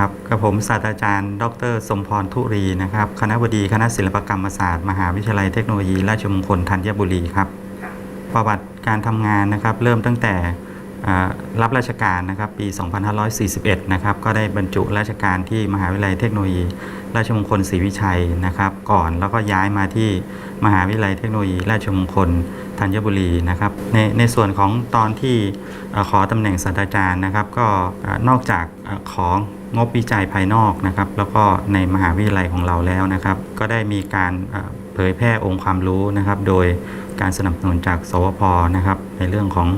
ครับกับผมศาสตราจารย์ ดร สมพรทุรีนะครับ คณะบดีคณะศิลปกรรมศาสตร์ มหาวิทยาลัยเทคโนโลยี ราชมงคลธัญบุรีครับ ประวัติการทำงานนะครับ เริ่มตั้งแต่รับราชการนะครับปี 2541 นะครับ ก็ได้บรรจุราชการที่มหาวิทยาลัยเทคโนโลยี ราชมงคลศรีวิชัยนะครับ ก่อนแล้วก็ย้ายมาที่มหาวิทยาลัยเทคโนโลยี ราชมงคลธัญบุรีนะครับในในส่วนของตอนที่ขอตำแหน่งศาสตราจารย์นะครับ ก็นอกจากของ งบวิจัยภายนอกนะครับ แล้วก็ในมหาวิทยาลัยของเราแล้วนะครับ ก็ได้มีการเผยแพร่องค์ความรู้นะครับ โดยการสนับสนุนจาก สวพนะครับ ในเรื่องของ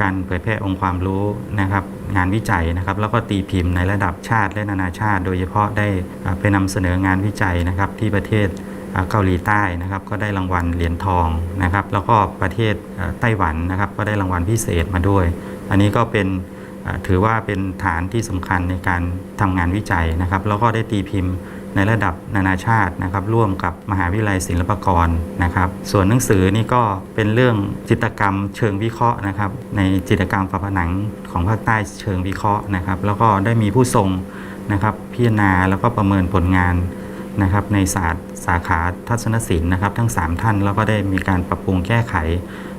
การเผยแพร่องค์ความรู้นะครับ งานวิจัยนะครับ แล้วก็ตีพิมพ์ในระดับชาติและนานาชาติ โดยเฉพาะได้ไปนำเสนองานวิจัยนะครับที่ประเทศเกาหลีใต้นะครับ ก็ได้รางวัลเหรียญทองนะครับ แล้วก็ประเทศไต้หวันนะครับ ก็ได้รางวัลพิเศษมาด้วย อันนี้ก็เป็น ถือว่าเป็นฐานที่สำคัญในการทำงานวิจัยนะครับ แล้วก็ได้ตีพิมพ์ในระดับนานาชาตินะครับ ร่วมกับมหาวิทยาลัยศิลปากรนะครับ ส่วนหนังสือนี่ก็เป็นเรื่องจิตกรรมเชิงวิเคราะห์นะครับ ในจิตกรรมฝาผนังของภาคใต้เชิงวิเคราะห์นะครับ แล้วก็ได้มีผู้ทรงนะครับพิจารณาแล้วก็ประเมินผลงาน นะครับในศาสตร์สาขาทัศนศิลป์นะครับ ทั้ง 3 ท่านแล้วก็ได้มีการปรับปรุงแก้ไข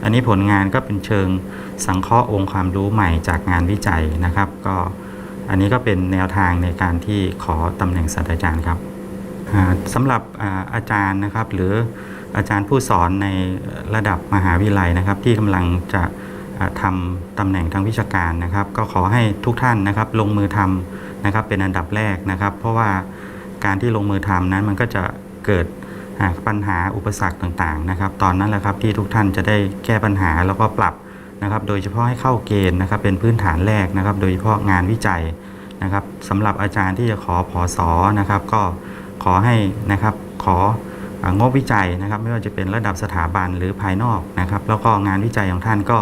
อันนี้ผลงานก็เป็นเชิงสังเคราะห์องค์ความรู้ใหม่จากงานวิจัยนะครับ ก็อันนี้ก็เป็นแนวทางในการที่ขอตำแหน่งศาสตราจารย์ครับอ่าสำหรับอาจารย์นะครับ หรืออาจารย์ผู้สอนในระดับมหาวิทยาลัยนะครับ ที่กำลังจะอ่าทำตำแหน่งทางวิชาการนะครับ ก็ขอให้ทุกท่านนะครับ ลงมือทำนะครับเป็นอันดับแรกนะครับ เพราะว่า การที่ลงมือทำนั้นมันก็จะเกิดปัญหาอุปสรรคต่างๆนะครับ ตอนนั้นแหละครับที่ทุกท่านจะได้แก้ปัญหาแล้วก็ปรับนะครับ โดยเฉพาะให้เข้าเกณฑ์นะครับ เป็นพื้นฐานแรกนะครับ โดยเฉพาะงานวิจัยนะครับสำหรับอาจารย์ที่จะขอผอสอนะครับ ก็ขอให้นะครับของบวิจัยนะครับ ไม่ว่าจะเป็นระดับสถาบันหรือภายนอกนะครับ แล้วก็งานวิจัยของท่านก็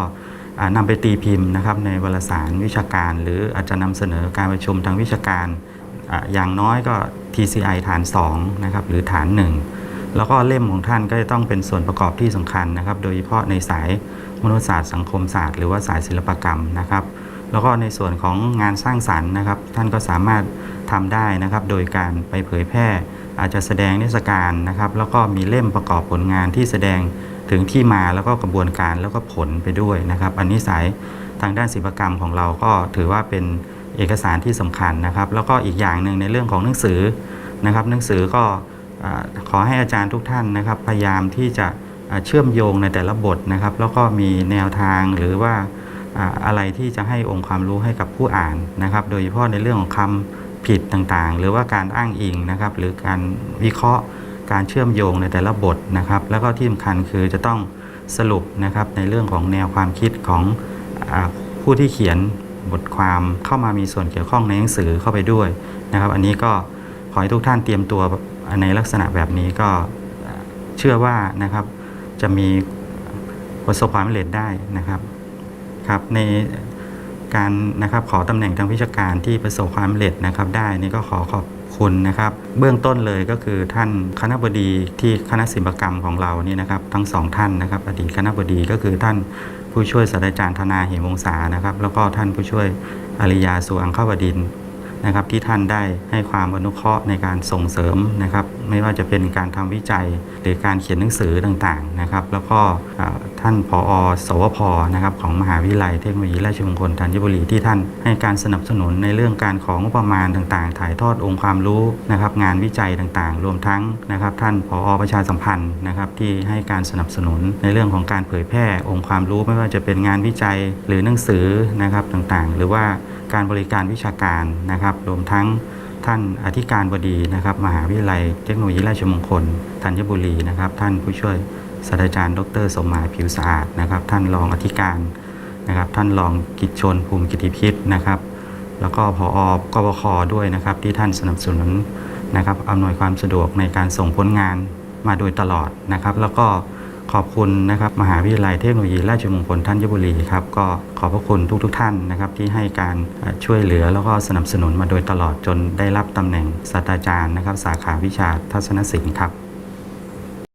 อ่านำไปตีพิมพ์นะครับ ในวารสารวิชาการ หรืออาจจะนำเสนอการประชุมทางวิชาการ อย่างน้อยก็ TCI ฐาน2นะครับหรือฐาน 1 แล้วก็เล่มของท่านก็จะต้องเป็นส่วนประกอบที่สำคัญนะครับ โดยเฉพาะในสายมนุษยศาสตร์สังคมศาสตร์หรือว่าสายศิลปกรรมนะครับ แล้วก็ในส่วนของงานสร้างสรรค์นะครับ ท่านก็สามารถทำได้นะครับ โดยการไปเผยแพร่ อาจจะแสดงนิทรรศการนะครับ แล้วก็มีเล่มประกอบผลงานที่แสดงถึงที่มาแล้วก็กระบวนการแล้วก็ผลไปด้วยนะครับ อันนี้สายทางด้านศิลปกรรมของเราก็ถือว่าเป็น เอกสารที่สำคัญนะครับ แล้วก็อีกอย่างหนึ่งในเรื่องของหนังสือนะครับ หนังสือก็ขอให้อาจารย์ทุกท่านนะครับ พยายามที่จะเชื่อมโยงในแต่ละบทนะครับ แล้วก็มีแนวทางหรือว่าอะไรที่จะให้องค์ความรู้ให้กับผู้อ่านนะครับ โดยเฉพาะในเรื่องของคำผิดต่างๆ หรือว่าการอ้างอิงนะครับ หรือการวิเคราะห์การเชื่อมโยงในแต่ละบทนะครับ แล้วก็ที่สำคัญคือจะต้องสรุปนะครับในเรื่องของแนวความคิดของอผู้ที่เขียน บทความเข้ามามีส่วนเกี่ยวข้องในหนังสือเข้าไปด้วยนะครับ อันนี้ก็ขอให้ทุกท่านเตรียมตัวในลักษณะแบบนี้ก็เชื่อว่านะครับจะมีประสบความสำเร็จได้นะครับครับในการนะครับขอตำแหน่งทางวิชาการที่ประสบความสำเร็จนะครับ ได้นี่ก็ขอขอบคุณนะครับ เบื้องต้นเลยก็คือท่านคณบดีที่คณะศิลปกรรมของเรานี่นะครับ ทั้งสองท่านนะครับ อดีตคณบดีก็คือท่าน ผู้ช่วยศาสตราจารย์ธนาเหมวงศานะครับ แล้วก็ท่านผู้ช่วยอริยาสุอังคบดิน นะครับที่ท่านได้ให้ความอนุเคราะห์ในการส่งเสริมนะครับ ไม่ว่าจะเป็นการทำวิจัยหรือการเขียนหนังสือต่างๆนะครับ แล้วก็ท่านผอสวพนะครับของมหาวิทยาลัยเทคโนโลยีราชมงคลธัญบุรีที่ท่านให้การสนับสนุนในเรื่องการของงบประมาณต่างๆ ถ่ายทอดองค์ความรู้นะครับ งานวิจัยต่างๆ รวมทั้งนะครับ ท่านผอประชาสัมพันธ์นะครับที่ให้การสนับสนุนในเรื่องของการเผยแพร่องค์ความรู้ไม่ว่าจะเป็นงานวิจัยหรือหนังสือนะครับต่างๆ หรือว่า การบริการวิชาการนะครับ รวมทั้งท่านอธิการบดีนะครับ มหาวิทยาลัยเทคโนโลยีราชมงคลธัญบุรีนะครับ ท่านผู้ช่วยศาสตราจารย์ ดรสมหมายผิวสะอาดนะครับ ท่านรองอธิการนะครับ ท่านรองกิจชนภูมิกิติพิษนะครับ แล้วก็พอกบคด้วยนะครับ ที่ท่านสนับสนุนนะครับอำนวยความสะดวกในการส่งผลงานมาโดยตลอดนะครับ แล้วก็ ขอบคุณนะครับมหาวิทยาลัยเทคโนโลยีราชมงคลธัญบุรีครับก็ขอบพระคุณทุกๆทท่านนะครับที่ให้การช่วยเหลือแล้วก็สนับสนุนมาโดยตลอดจนได้รับตำแหน่งศาสตราจารย์นะครับ สาขาวิชาทัศนศิลป์ครับ